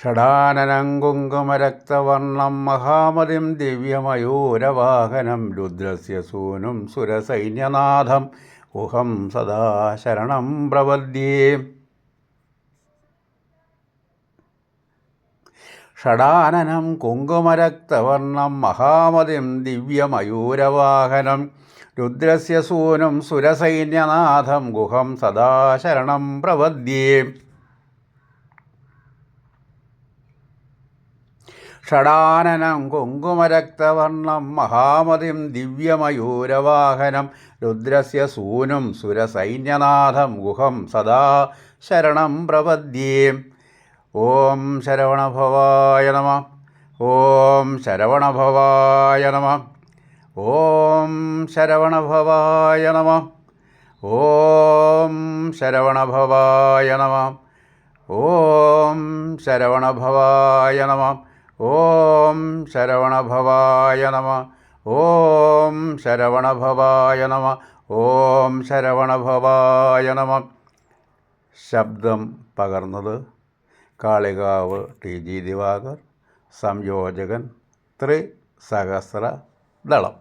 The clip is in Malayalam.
ഷടാനനം കുങ്കുമരക്തവർണം മഹാമതിം ദിവ്യമയൂരവാഹനം രുദ്രസ്യ സൂനും സുരസൈന്യനാഥം ഉഹം സദാ ശരണം പ്രവദ്യേ ഷടാനനം കുങ്കുമരക്തവർണം മഹാമതിം ദിവ്യമയൂരവാഹനം രുദ്രസ്യ സൂനും സുരസൈന്യനാഥം ഗുഹം സദാ ശരണം പ്രപദ്യേ ഷടാനനം കുങ്കുമരക്തവർണം മഹാമതിം ദിവ്യമയൂരവാഹനം രുദ്രസ്യ സൂനും സുരസൈന്യനാഥം ഗുഹം സദാ ശരണം പ്രപദ്യേ ഓം ശരവണഭവായ നമ. ഓം ശരവണഭവായ നമ. ഓം ശരവണഭവായ നമ. ഓം ശരവണഭവായ നമ. ഓം ശരവണഭവായ നമ. ഓം ശരവണഭവായ നമ. ഓം ശരവണഭവായ നമ. ഓം ശരവണഭവായ നമ. ശബ്ദം പകർന്നത് കാളികാവ് ടി ജി ദിവാകർ സംയോജകൻ ത്രിസഹസ്ര ധാരാളം